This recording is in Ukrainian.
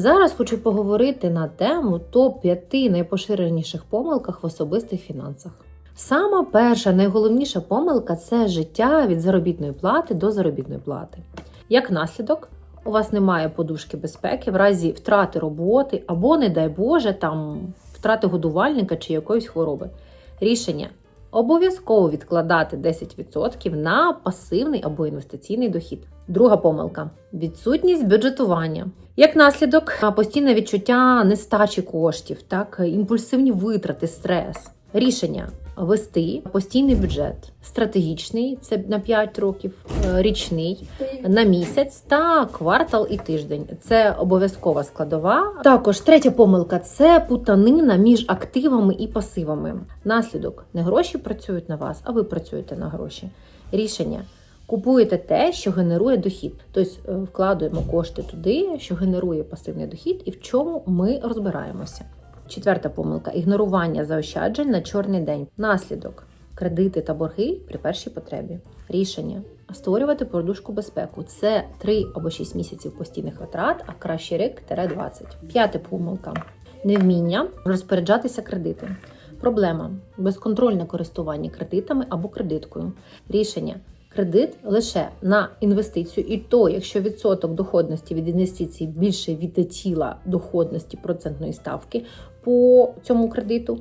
Зараз хочу поговорити на тему топ-5 найпоширеніших помилках в особистих фінансах. Сама перша найголовніша помилка це життя від заробітної плати до заробітної плати. Як наслідок, у вас немає подушки безпеки в разі втрати роботи або, не дай Боже, там втрати годувальника чи якоїсь хвороби. Рішення обов'язково відкладати 10% на пасивний або інвестиційний дохід. Друга помилка відсутність бюджетування. Як наслідок, постійне відчуття нестачі коштів, так, імпульсивні витрати, стрес. Рішення вести постійний бюджет, стратегічний це на 5 років, е, річний на місяць та квартал і тиждень. Це обов'язкова складова. Також третя помилка це путанина між активами і пасивами. Наслідок не гроші працюють на вас, а ви працюєте на гроші. Рішення. Купуєте те, що генерує дохід, тобто е, вкладуємо кошти туди, що генерує пасивний дохід, і в чому ми розбираємося. Четверта помилка ігнорування заощаджень на чорний день. Наслідок кредити та борги при першій потребі. Рішення створювати подушку безпеку. Це 3 або 6 місяців постійних витрат, а краще рік 20. П'ята помилка невміння розпоряджатися кредити. Проблема безконтрольне користування кредитами або кредиткою. Рішення кредит лише на інвестицію, і то, якщо відсоток доходності від інвестицій більше від тіла доходності процентної ставки по цьому кредиту,